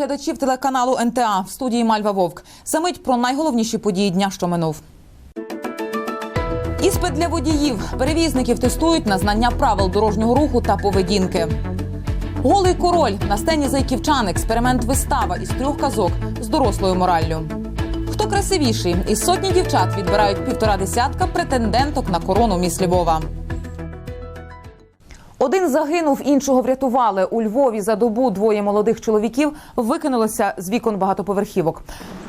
глядачів телеканалу НТА в студії Мальва Вовк. Замить про найголовніші події дня, що минув. Іспит для водіїв. Перевізників тестують на знання правил дорожнього руху та поведінки. Голий король на сцені зайківчан. Експеримент вистава із трьох казок з дорослою мораллю. Хто красивіший? Із сотні дівчат відбирають півтора десятка претенденток на корону міс Львова. Один загинув, іншого врятували. У Львові за добу двоє молодих чоловіків викинулися з вікон багатоповерхівок.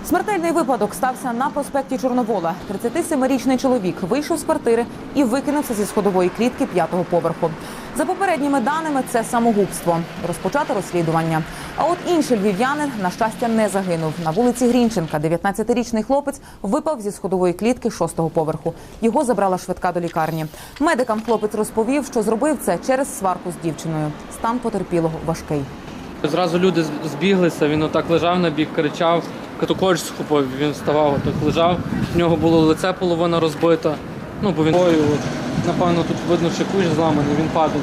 Смертельний випадок стався на проспекті Чорновола. 37-річний чоловік вийшов з квартири і викинувся зі сходової клітки п'ятого поверху. За попередніми даними, це самогубство. Розпочато розслідування. А от інший львів'янин, на щастя, не загинув. На вулиці Грінченка 19-річний хлопець випав зі сходової клітки шостого поверху. Його забрала швидка до лікарні. Медикам хлопець розповів, що зробив це через сварку з дівчиною. Стан потерпілого важкий. Зразу люди збіглися, він отак лежав на бік, кричав, катукоч схопив, він вставав, отак лежав. В нього було лице половина розбита. Ну, бо він от, напевно, тут видно, що кущ зламаний, він падав.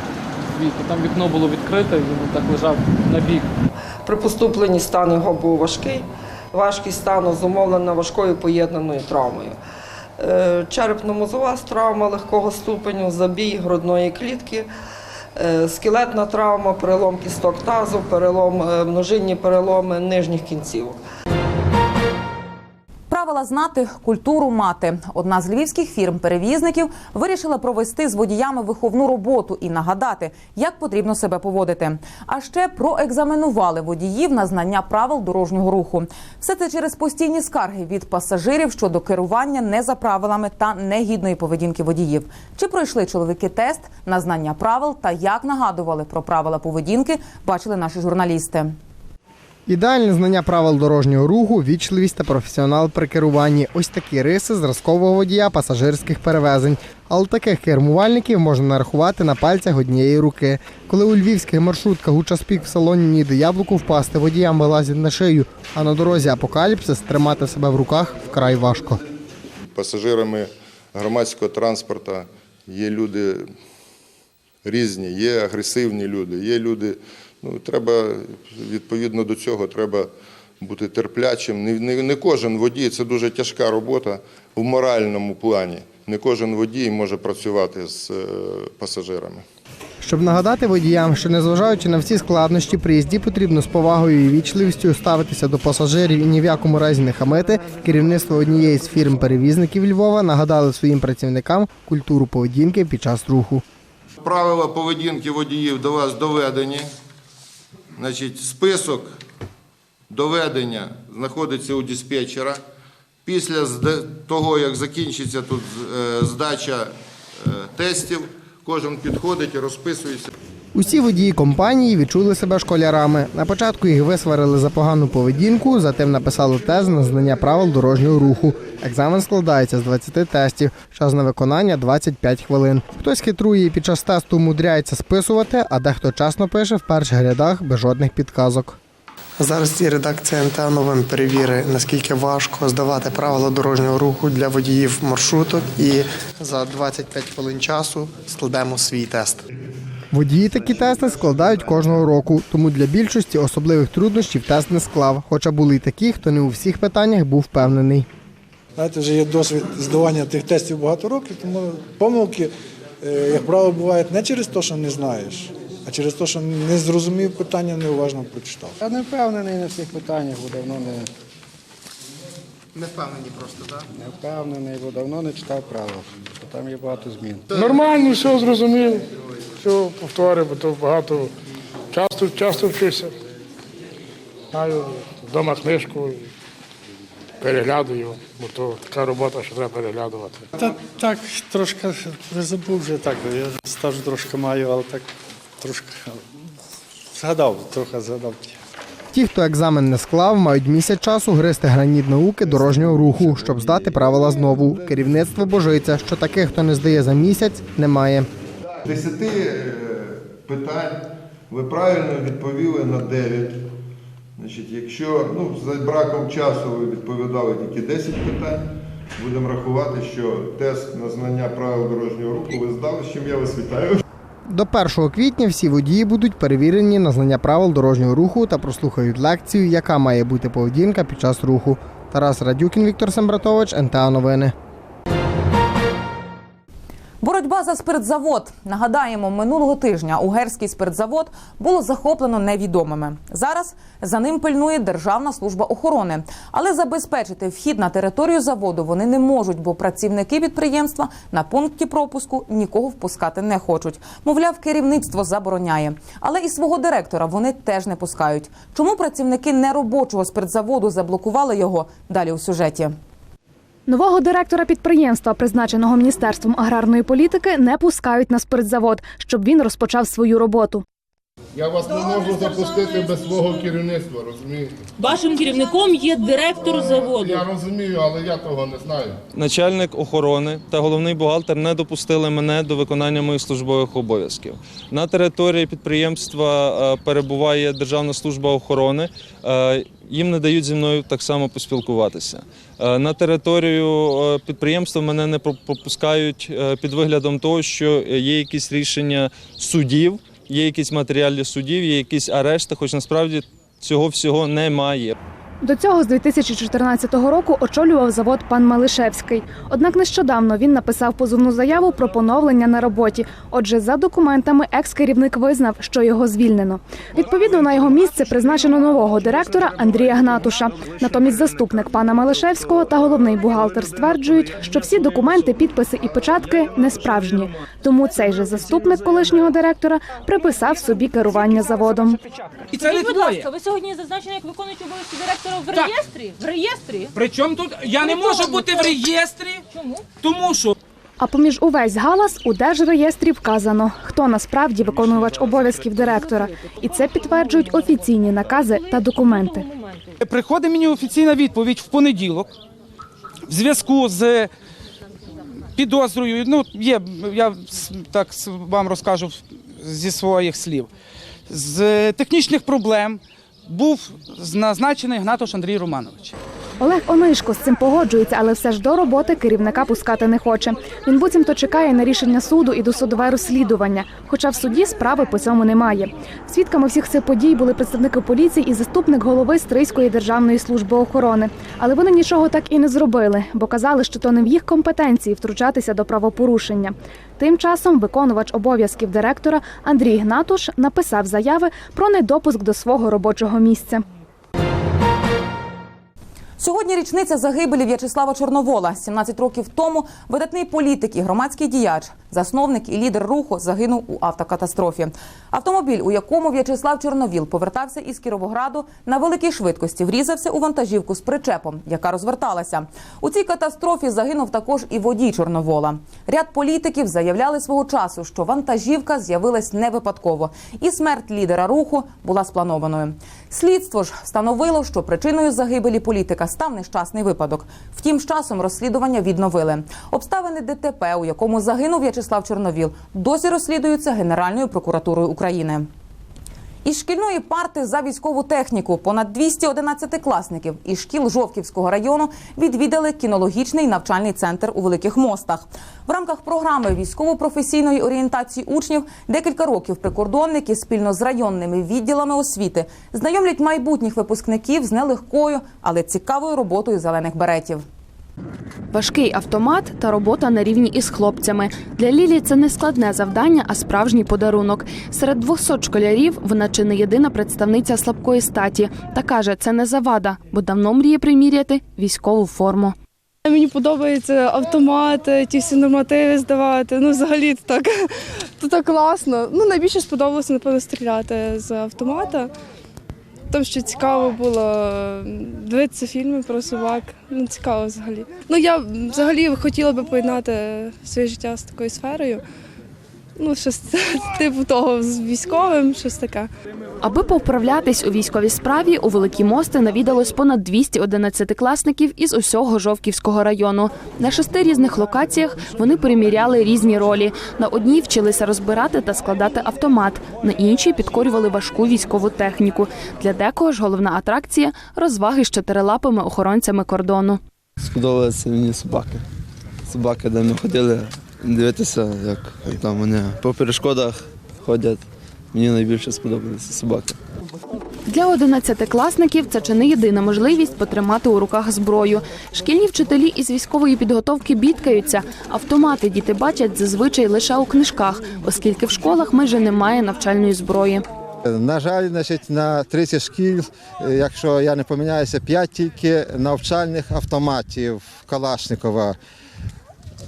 Там вікно було відкрите, він так лежав на бік. При поступленні стан його був важкий. Важкість стану зумовлена важкою поєднаною травмою. Е, Черепно-мозова травма легкого ступеню, забій грудної клітки, е, скелетна травма, перелом кісток тазу, перелом, е, множинні переломи нижніх кінцівок. Правила знати, культуру мати. Одна з львівських фірм-перевізників вирішила провести з водіями виховну роботу і нагадати, як потрібно себе поводити. А ще проекзаменували водіїв на знання правил дорожнього руху. Все це через постійні скарги від пасажирів щодо керування не за правилами та негідної поведінки водіїв. Чи пройшли чоловіки тест на знання правил та як нагадували про правила поведінки, бачили наші журналісти. Ідеальне знання правил дорожнього руху, вічливість та професіонал при керуванні. Ось такі риси зразкового водія пасажирських перевезень. Але таких кермувальників можна нарахувати на пальцях однієї руки. Коли у львівських маршрутках у час пік в салоні ніде яблуку впасти, водіям вилазять на шию, а на дорозі апокаліпсис тримати себе в руках вкрай важко. пасажирами громадського транспорту є люди різні, є агресивні люди, є люди. Ну, треба відповідно до цього треба бути терплячим. Не, не, не кожен водій, це дуже тяжка робота в моральному плані. Не кожен водій може працювати з е, пасажирами. Щоб нагадати водіям, що незважаючи на всі складнощі при їзді, потрібно з повагою і вічливістю ставитися до пасажирів і ні в якому разі не хамити. Керівництво однієї з фірм перевізників Львова нагадали своїм працівникам культуру поведінки під час руху. Правила поведінки водіїв до вас доведені. Значить, список доведення знаходиться у диспетчера. Після того, як закінчиться тут е, здача е, тестів, кожен підходить і розписується. Усі водії компанії відчули себе школярами. На початку їх висварили за погану поведінку, затим написали тест на знання правил дорожнього руху. Екзамен складається з 20 тестів. Час на виконання 25 хвилин. Хтось хитрує і під час тесту умудряється списувати, а дехто часно пише в перших рядах без жодних підказок. Зараз і редакція НТА новин перевіри, наскільки важко здавати правила дорожнього руху для водіїв маршруток, і за 25 хвилин часу складемо свій тест. Водії такі тести складають кожного року, тому для більшості особливих труднощів тест не склав. Хоча були й такі, хто не у всіх питаннях був впевнений. Знаєте, вже є досвід здавання тих тестів багато років, тому помилки, е, як правило, бувають не через те, що не знаєш, а через те, що не зрозумів питання, неуважно прочитав. Я не впевнений на всіх питаннях, бо давно не, Не впевнені просто, так? не впевнений, бо давно не читав правил. бо Там є багато змін. Нормально, все зрозумів, все повторив, бо то багато часто, часто вчився. Маю вдома книжку, переглядую, бо то така робота, що треба переглядувати. Та так, трошки не забув вже так. Я стажу трошки маю, але так трошки згадав, трохи згадав. Ті, хто екзамен не склав, мають місяць часу гристи граніт науки дорожнього руху, щоб здати правила знову. Керівництво божиться, що таких, хто не здає за місяць, немає. Десяти е, питань ви правильно відповіли на 9. Значить, якщо ну, за браком часу ви відповідали тільки 10 питань, будемо рахувати, що тест на знання правил дорожнього руху ви здали, з чим я вас вітаю. До 1 квітня всі водії будуть перевірені на знання правил дорожнього руху та прослухають лекцію, яка має бути поведінка під час руху. Тарас Радюкін, Віктор Сембратович, НТА Новини. Боротьба за спиртзавод. Нагадаємо, минулого тижня Угерський спиртзавод було захоплено невідомими. Зараз за ним пильнує Державна служба охорони. Але забезпечити вхід на територію заводу вони не можуть, бо працівники підприємства на пункті пропуску нікого впускати не хочуть. Мовляв, керівництво забороняє. Але і свого директора вони теж не пускають. Чому працівники неробочого спиртзаводу заблокували його? Далі у сюжеті. Нового директора підприємства, призначеного Міністерством аграрної політики, не пускають на спиртзавод, щоб він розпочав свою роботу. Я вас не можу запустити без свого керівництва, розумієте? Вашим керівником є директор заводу. Я розумію, але я того не знаю. Начальник охорони та головний бухгалтер не допустили мене до виконання моїх службових обов'язків. На території підприємства е, перебуває Державна служба охорони. Е, Їм не дають зі мною так само поспілкуватися. Е, На територію е, підприємства мене не пропускають е, під виглядом того, що є якісь рішення судів, є якісь матеріалі судів, є якісь арешти, хоч насправді цього всього немає. До цього з 2014 року очолював завод пан Малишевський. Однак нещодавно він написав позовну заяву про поновлення на роботі. Отже, за документами екс-керівник визнав, що його звільнено. Відповідно, на його місце призначено нового директора Андрія Гнатуша. Натомість заступник пана Малишевського та головний бухгалтер стверджують, що всі документи, підписи і печатки не справжні. Тому цей же заступник колишнього директора приписав собі керування заводом. І це не будь ласка, ви сьогодні зазначені як виконуючий обов'язки директора в реєстрі? В реєстрі? Причому тут я не можу бути в реєстрі, Чому? тому що А поміж увесь галас у держреєстрі вказано, хто насправді виконувач обов'язків директора, і це підтверджують офіційні накази та документи. приходить мені офіційна відповідь в понеділок в зв'язку з підозрою. Ну, є, я с- так с- вам розкажу зі своїх слів. З технічних проблем був назначений Гнатош Андрій Романович. Олег Онишко з цим погоджується, але все ж до роботи керівника пускати не хоче. Він буцімто чекає на рішення суду і досудове розслідування. Хоча в суді справи по цьому немає. Свідками всіх цих подій були представники поліції і заступник голови Стрийської державної служби охорони. Але вони нічого так і не зробили, бо казали, що то не в їх компетенції втручатися до правопорушення. Тим часом виконувач обов'язків директора Андрій Гнатуш написав заяви про недопуск до свого робочого місця. Сьогодні річниця загибелі В'ячеслава Чорновола. 17 років тому видатний політик і громадський діяч, засновник і лідер руху загинув у автокатастрофі. Автомобіль, у якому В'ячеслав Чорновіл повертався із Кіровограду на великій швидкості, врізався у вантажівку з причепом, яка розверталася. У цій катастрофі загинув також і водій Чорновола. Ряд політиків заявляли свого часу, що вантажівка з'явилась не випадково, і смерть лідера руху була спланованою. Слідство ж встановило, що причиною загибелі політика став нещасний випадок. Втім, з часом розслідування відновили. Обставини ДТП, у якому загинув В'ячеслав Чорновіл, досі розслідуються Генеральною прокуратурою України. Із шкільної парти за військову техніку понад 200 одинадцятикласників із шкіл Жовківського району відвідали кінологічний навчальний центр у Великих Мостах. В рамках програми військово-професійної орієнтації учнів декілька років прикордонники спільно з районними відділами освіти знайомлять майбутніх випускників з нелегкою, але цікавою роботою зелених беретів. Важкий автомат та робота на рівні із хлопцями. Для Лілі це не складне завдання, а справжній подарунок. Серед 200 школярів вона чи не єдина представниця слабкої статі. Та каже, це не завада, бо давно мріє приміряти військову форму. Мені подобається автомат, ті всі нормативи здавати. Ну, взагалі то так, то так класно. Ну, найбільше сподобалося, напевно, стріляти з автомата. Тому що цікаво було дивитися фільми про собак. Ну, цікаво взагалі. Ну, я взагалі хотіла би поєднати своє життя з такою сферою. Ну, щось типу того з військовим, щось таке. Аби повправлятись у військовій справі, у Великі Мости навідалось понад 200 одинадцятикласників із усього Жовківського району. На шести різних локаціях вони переміряли різні ролі. На одній вчилися розбирати та складати автомат, на іншій підкорювали важку військову техніку. Для декого ж головна атракція розваги з чотирилапими охоронцями кордону. Сподобалися мені собаки. Собаки, де ми ходили дивитися, як там вони по перешкодах ходять. Мені найбільше сподобалися собаки. Для одинадцятикласників це чи не єдина можливість потримати у руках зброю. Шкільні вчителі із військової підготовки бідкаються. Автомати діти бачать зазвичай лише у книжках, оскільки в школах майже немає навчальної зброї. На жаль, значить, на 30 шкіл, якщо я не помиляюся, 5 тільки навчальних автоматів Калашникова.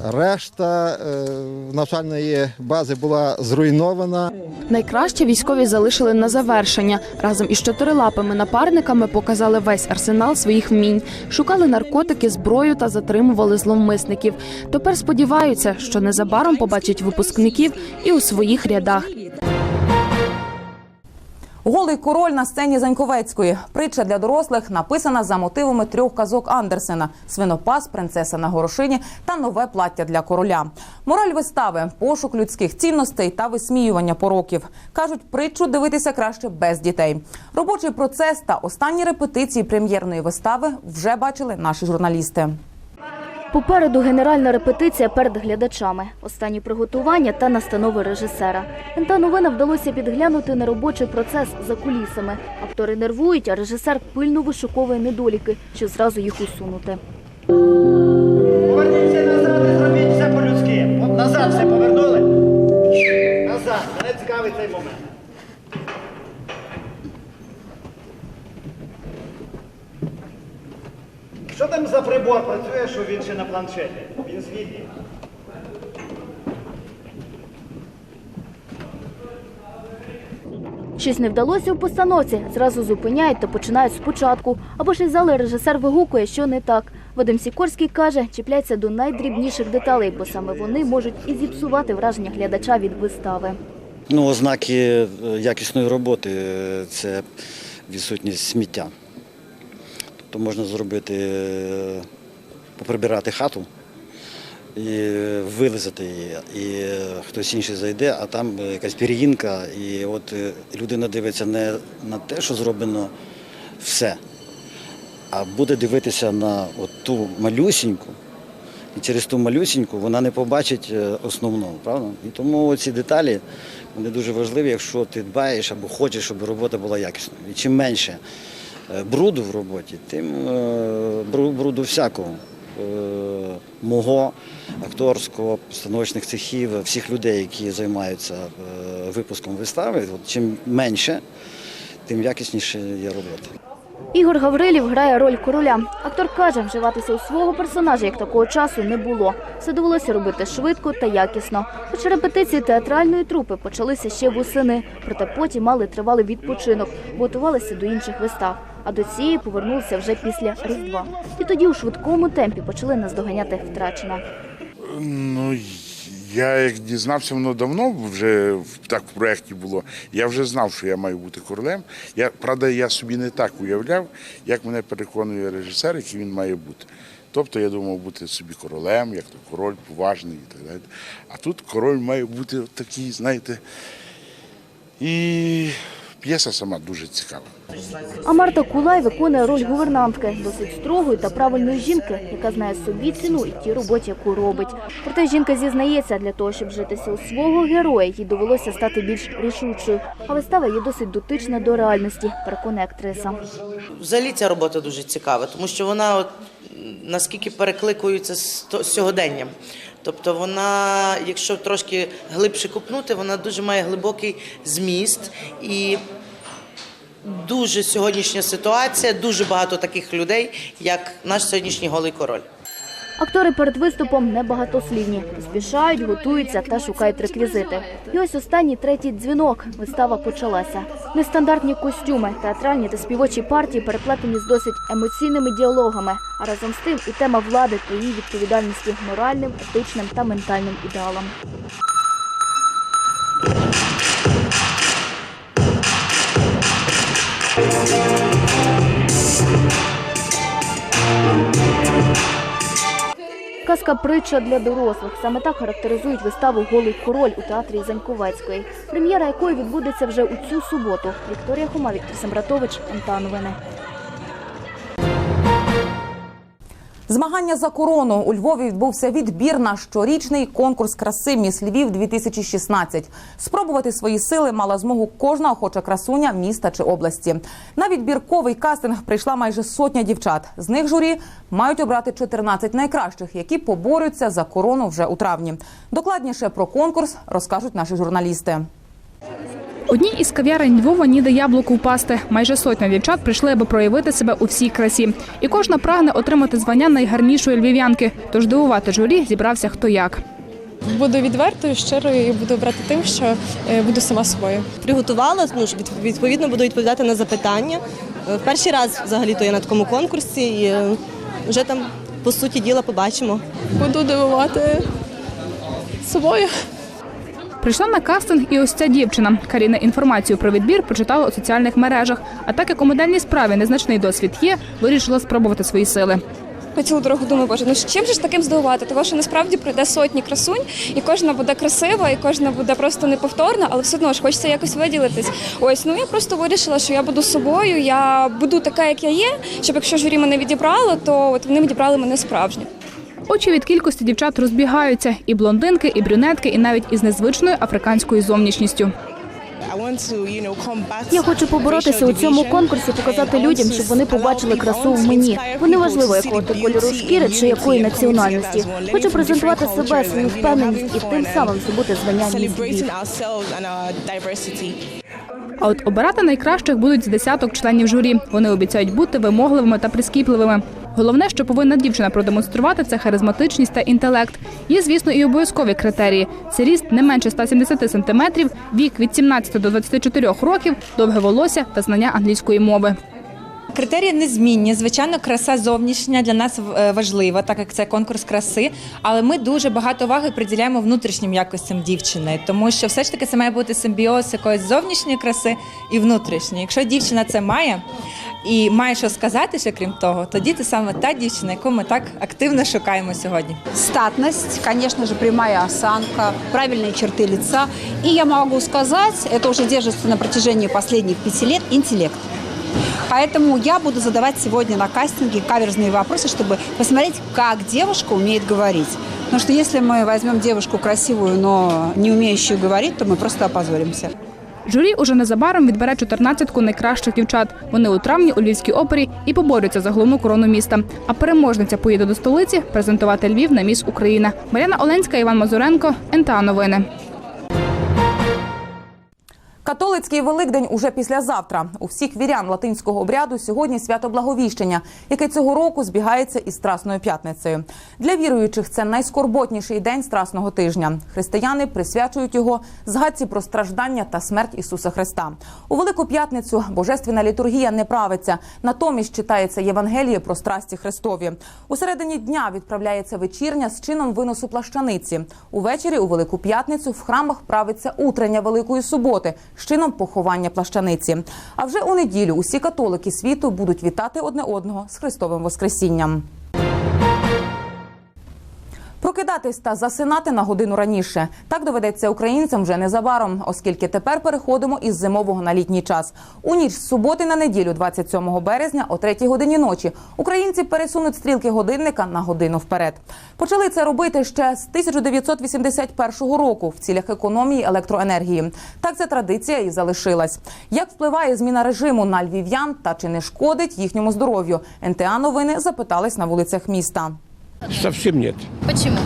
Решта е, навчальної бази була зруйнована. Найкраще військові залишили на завершення. Разом із чотирилапими напарниками показали весь арсенал своїх вмінь, шукали наркотики, зброю та затримували зловмисників. Тепер сподіваються, що незабаром побачать випускників і у своїх рядах. Голий король на сцені Заньковецької. Притча для дорослих написана за мотивами трьох казок Андерсена: свинопас, принцеса на горошині та нове плаття для короля. Мораль вистави пошук людських цінностей та висміювання пороків. кажуть, притчу дивитися краще без дітей. Робочий процес та останні репетиції прем'єрної вистави вже бачили наші журналісти. Попереду генеральна репетиція перед глядачами, останні приготування та настанови режисера. Ента новина вдалося підглянути на робочий процес за кулісами. Актори нервують, а режисер пильно вишуковує недоліки, щоб зразу їх усунути. Поверніться назад і зробіть все по-людськи. От назад все повернули. Назад. Мене цікавить цей момент. Що там за прибор працює, що він ще на планшеті? Він звідки? Щось не вдалося у постановці, зразу зупиняють та починають спочатку. Або ж із зали режисер вигукує, що не так. Вадим Сікорський каже, чіпляється до найдрібніших деталей, бо саме вони можуть і зіпсувати враження глядача від вистави. Ну, ознаки е, якісної роботи е, це відсутність сміття. Тобто можна зробити, е, поприбирати хату і вилизати її, і е, хтось інший зайде, а там якась пір'їнка, і от е, людина дивиться не на те, що зроблено все, а буде дивитися на от ту малюсіньку, і через ту малюсіньку вона не побачить е, основного, правда? І тому ці деталі вони дуже важливі, якщо ти дбаєш або хочеш, щоб робота була якісною. І чим менше е, бруду в роботі, тим е, бруду всякого. Е, Мого акторського, постановочних цехів, всіх людей, які займаються е, випуском вистави, чим менше, тим якісніше є робота. Ігор Гаврилів грає роль короля. Актор каже, вживатися у свого персонажа як такого часу не було. Все довелося робити швидко та якісно. Хоч репетиції театральної трупи почалися ще восени, проте потім мали тривалий відпочинок, готувалися до інших вистав. А до цієї повернулися вже після Різдва. І тоді у швидкому темпі почали наздоганяти втрачене. Ну, я як дізнався, воно давно вже так в проєкті було. Я вже знав, що я маю бути королем. Я, правда, я собі не так уявляв, як мене переконує режисер, який він має бути. Тобто я думав бути собі королем, як то король поважний і так далі. А тут король має бути такий, знаєте, і п'єса сама дуже цікава. А Марта Кулай виконує роль гувернантки, досить строгої та правильної жінки, яка знає собі ціну і тій роботі, яку робить. Проте жінка зізнається, для того, щоб житися у свого героя, їй довелося стати більш рішучою. А вистава є досить дотична до реальності, переконує актриса. Взагалі ця робота дуже цікава, тому що вона от, наскільки перекликується з то- з сьогоденням. Тобто вона, якщо трошки глибше купнути, вона дуже має глибокий зміст і дуже сьогоднішня ситуація, дуже багато таких людей, як наш сьогоднішній голий король. Актори перед виступом небагатослівні, Спішають, готуються та шукають реквізити. І ось останній третій дзвінок. Вистава почалася. Нестандартні костюми, театральні та співочі партії переплетені з досить емоційними діалогами, а разом з тим і тема влади та її відповідальності моральним, етичним та ментальним ідеалам. Казка притча для дорослих. Саме так характеризують виставу Голий король у театрі Заньковецької, прем'єра якої відбудеться вже у цю суботу. Вікторія Хома, Віктор Сембратович, МТА Новини. Змагання за корону у Львові відбувся відбір на щорічний конкурс краси Міс Львів 2016. Спробувати свої сили мала змогу кожна охоча красуня міста чи області. На відбірковий кастинг прийшла майже сотня дівчат. З них журі мають обрати 14 найкращих, які поборються за корону вже у травні. Докладніше про конкурс розкажуть наші журналісти. Одній із кав'ярень Львова ніде яблуку впасти. Майже сотня дівчат прийшли, аби проявити себе у всій красі. І кожна прагне отримати звання найгарнішої львів'янки. Тож дивувати журі зібрався хто як. Буду відвертою, щирою і буду брати тим, що е, буду сама собою. Приготувала, ну, відповідно буду відповідати на запитання. Е, Перший раз взагалі то я на такому конкурсі і е, вже там по суті діла побачимо. Буду дивувати собою. Прийшла на кастинг і ось ця дівчина. Каріна інформацію про відбір прочитала у соціальних мережах. А так як у модельній справі незначний досвід є, вирішила спробувати свої сили. Цілу дорогу думаю, боже, ну чим же ж таким здивувати? Тому що насправді пройде сотні красунь, і кожна буде красива, і кожна буде просто неповторна, але все одно ж хочеться якось виділитись. Ось ну я просто вирішила, що я буду собою, я буду така, як я є, щоб якщо журі мене відібрало, то от вони відібрали мене справжню. Очі від кількості дівчат розбігаються і блондинки, і брюнетки, і навіть із незвичною африканською зовнішністю. Я хочу поборотися у цьому конкурсі, показати людям, щоб вони побачили красу в мені. Вони важливо, якого ти кольору шкіри чи якої національності. Хочу презентувати себе, свою впевненість і тим самим здобути звання «Міс А от обирати найкращих будуть з десяток членів журі. Вони обіцяють бути вимогливими та прискіпливими. Головне, що повинна дівчина продемонструвати, це харизматичність та інтелект. Є, звісно, і обов'язкові критерії: це ріст не менше 170 сантиметрів, вік від 17 до 24 років, довге волосся та знання англійської мови. Критерії незмінні. Звичайно, краса зовнішня для нас е, важлива, так як це конкурс краси. Але ми дуже багато уваги приділяємо внутрішнім якостям дівчини, тому що все ж таки це має бути симбіоз якоїсь зовнішньої краси і внутрішньої. Якщо дівчина це має і має що сказати, ще крім того, тоді це саме та дівчина, яку ми так активно шукаємо сьогодні. Статность, конечно же, прямая осанка, правильные черты лица. И я могу сказать, это уже держится на протяжении последних пяти лет, интеллект. Поэтому я буду задавать сегодня на кастинге каверзные вопросы, чтобы посмотреть, как девушка умеет говорить. Потому что если мы возьмем девушку красивую, но не умеющую говорить, то мы просто опозоримся. Журі уже незабаром відбере 14-ку найкращих дівчат. Вони у травні у Львівській опері і поборються за головну корону міста. А переможниця поїде до столиці презентувати Львів на міс Україна. Мар'яна Оленська, Іван Мазуренко, НТА Новини. Католицький Великдень уже післязавтра. У всіх вірян латинського обряду сьогодні свято Благовіщення, яке цього року збігається із Страсною п'ятницею. Для віруючих це найскорботніший день Страсного тижня. Християни присвячують його згадці про страждання та смерть Ісуса Христа. У Велику п'ятницю божественна літургія не правиться. Натомість читається Євангеліє про страсті Христові. У середині дня відправляється вечірня з чином виносу плащаниці. Увечері у Велику п'ятницю в храмах правиться утрення Великої суботи з чином поховання плащаниці. А вже у неділю усі католики світу будуть вітати одне одного з Христовим Воскресінням. Прокидатись та засинати на годину раніше. Так доведеться українцям вже незабаром, оскільки тепер переходимо із зимового на літній час. У ніч з суботи на неділю, 27 березня, о 3 годині ночі, українці пересунуть стрілки годинника на годину вперед. Почали це робити ще з 1981 року в цілях економії електроенергії. Так ця традиція і залишилась. Як впливає зміна режиму на львів'ян та чи не шкодить їхньому здоров'ю? НТА новини запитались на вулицях міста. Совсем нет. Почему?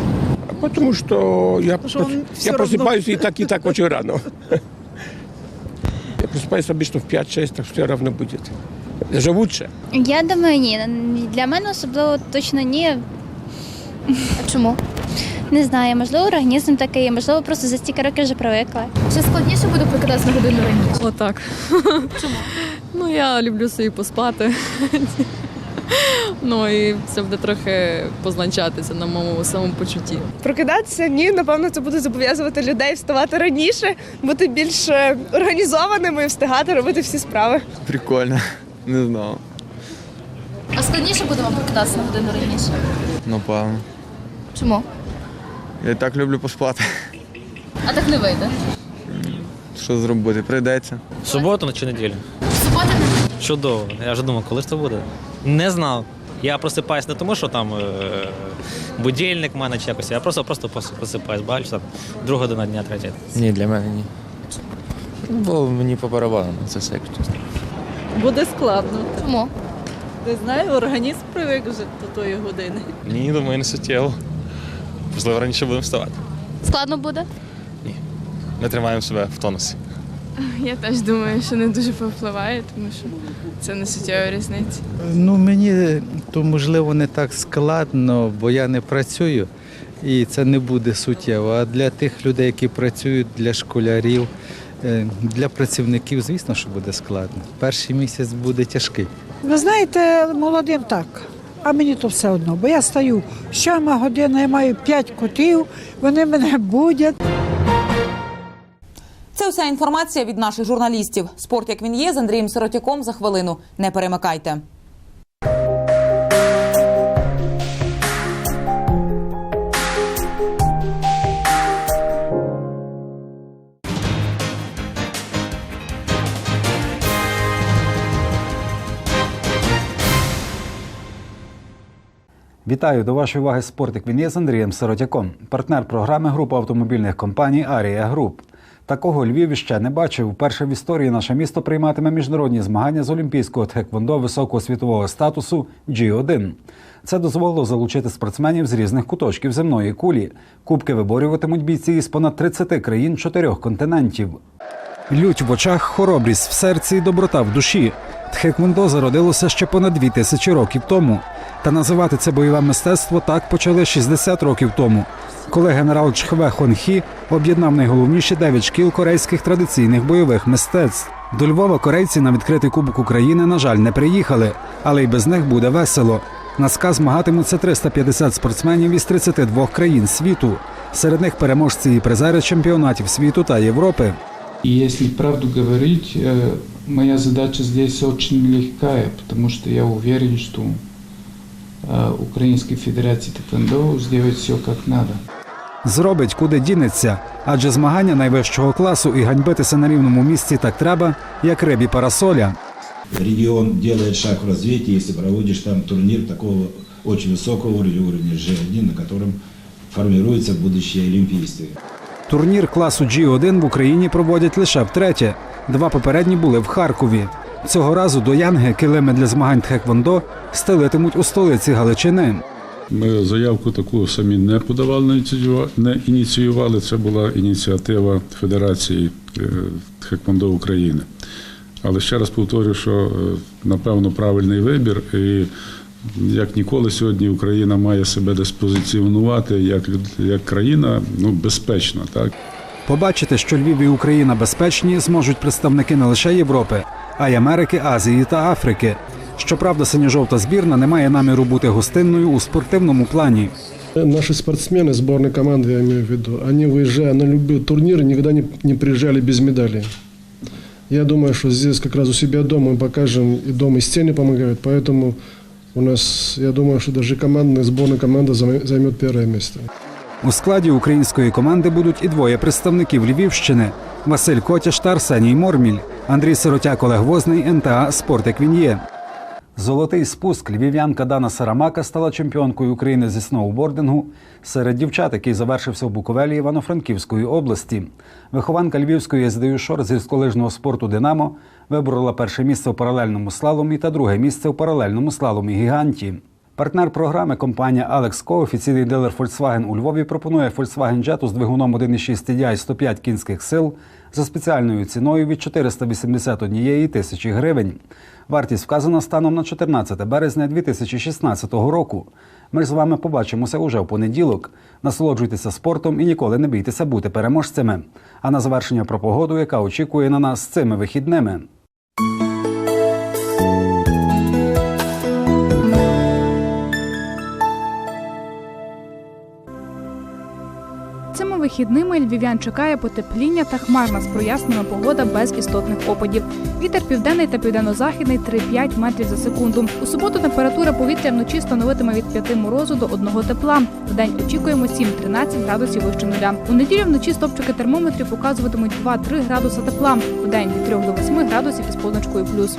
Потому что я, что он всё я равно- просыпаюсь и так, и так очень рано. Я просыпаюсь обычно в 5-6, так что все равно будет. Даже лучше. Я думаю, ні. Для мене особливо точно ні. А чому? Не знаю, можливо, організм такий, можливо, просто за стільки років вже привикла. Чи складніше буде прокидатися на годину раніше? Отак. Чому? Ну, я люблю собі поспати. Ну і це буде трохи позначатися на моєму самопочутті. Прокидатися ні, напевно, це буде зобов'язувати людей вставати раніше, бути більш е, організованими і встигати робити всі справи. Прикольно. Не знав. А складніше буде вам прокидатися на годину раніше? Напевно. Чому? Я так люблю поспати. А так не вийде. Що зробити? Прийдеться. Суботу чи неділю? Субота Чудово. Я вже думав, коли ж це буде. Не знав. Я просипаюсь не тому, що там е, будильник в мене чи якось. Я просто просто просипаюсь, бачу, там друга година дня, третя. Ні, для мене ні. Бо мені по барабану на це все, якщо чесно. Буде складно. Чому? Не знаю, організм привик вже до тої години. Ні, думаю, не суттєво. Можливо, раніше будемо вставати. Складно буде? Ні. Ми тримаємо себе в тонусі. Я теж думаю, що не дуже повпливає, тому що це не суттєва різниця. Ну, мені то можливо не так складно, бо я не працюю і це не буде суттєво. А для тих людей, які працюють, для школярів, е, для працівників, звісно, що буде складно. Перший місяць буде тяжкий. Ви знаєте, молодим так, а мені то все одно, бо я стаю сьома година, я маю п'ять котів, вони мене будять. Це вся інформація від наших журналістів. Спорт як він є з Андрієм Сиротяком за хвилину. Не перемикайте. Вітаю до вашої уваги спортик. Він є з Андрієм Сиротяком, партнер програми групи автомобільних компаній Арія Груп. Такого Львів ще не бачив. Вперше в історії наше місто прийматиме міжнародні змагання з олімпійського тхеквондо високого світового статусу G1. Це дозволило залучити спортсменів з різних куточків земної кулі. Кубки виборюватимуть бійці із понад 30 країн чотирьох континентів. Лють в очах, хоробрість в серці і доброта в душі. Тхеквондо зародилося ще понад дві тисячі років тому. Та називати це бойове мистецтво так почали 60 років тому, коли генерал Чхве Хонхі об'єднав найголовніші дев'ять шкіл корейських традиційних бойових мистецтв. До Львова корейці на відкритий кубок України, на жаль, не приїхали, але й без них буде весело. На СКА змагатимуться 350 спортсменів із 32 країн світу. Серед них переможці і призери чемпіонатів світу та Європи. И если правду говорить, э, моя задача здесь очень легкая, потому что я уверен, что э, Украинской Федерации Тэквондо сделает все как надо. Зробить куди дінеться, адже змагання найвищого класу і ганьбитися на рівному місці так треба, як рибі парасоля. регион делает шаг в развитии, если проводишь там турнир такого очень высокого уровня, уровня G1, на котором формируется будущее олимпийстве. Турнір класу G1 в Україні проводять лише втретє. Два попередні були в Харкові. Цього разу до Янги килими для змагань Тхеквондо стелитимуть у столиці Галичини. Ми заявку таку самі не подавали, не ініціювали. Це була ініціатива Федерації е, Тхеквондо України. Але ще раз повторю, що е, напевно правильний вибір. І як ніколи сьогодні Україна має себе десь позиціонувати як, як країна ну, безпечна. Так? Побачити, що Львів і Україна безпечні, зможуть представники не лише Європи, а й Америки, Азії та Африки. Щоправда, синьо-жовта збірна не має наміру бути гостинною у спортивному плані. Наши спортсмены, сборной команды, я имею в виду, они, выезжая на любой турнир, никогда не, не приезжали без медалей. Я думаю, что здесь как раз у себя дома мы покажем, и дом, и стены помогают, поэтому у нас, я думаю, что даже командная сборная команда займе- займет первое место. У складі української команди будуть і двоє представників Львівщини: Василь Котяш та Арсеній Морміль, Андрій Сиротяк, Олег Возний, НТА Спорт як він є. Золотий спуск львів'янка Дана Сарамака стала чемпіонкою України зі сноубордингу серед дівчат, який завершився в Буковелі Івано-Франківської області. Вихованка львівської СДЮ Шор з гірськолижного спорту Динамо виборола перше місце у паралельному слаломі та друге місце у паралельному слаломі гіганті. Партнер програми компанія Alex Co, офіційний дилер Volkswagen у Львові, пропонує Volkswagen Jetta з двигуном 1,6 TDI 105 кінських сил за спеціальною ціною від 481 тисячі гривень. Вартість вказана станом на 14 березня 2016 року. Ми з вами побачимося уже в понеділок. Насолоджуйтеся спортом і ніколи не бійтеся бути переможцями. А на завершення про погоду, яка очікує на нас цими вихідними. Вихідними львів'ян чекає потепління та хмарна з прояснена погода без істотних опадів. Вітер південний та південно-західний 3-5 метрів за секунду. У суботу температура повітря вночі становитиме від 5 морозу до 1 тепла. Вдень очікуємо 7-13 градусів вище нуля. У неділю вночі стопчики термометрів показуватимуть 2-3 градуси тепла. Вдень від 3 до 8 градусів із позначкою плюс.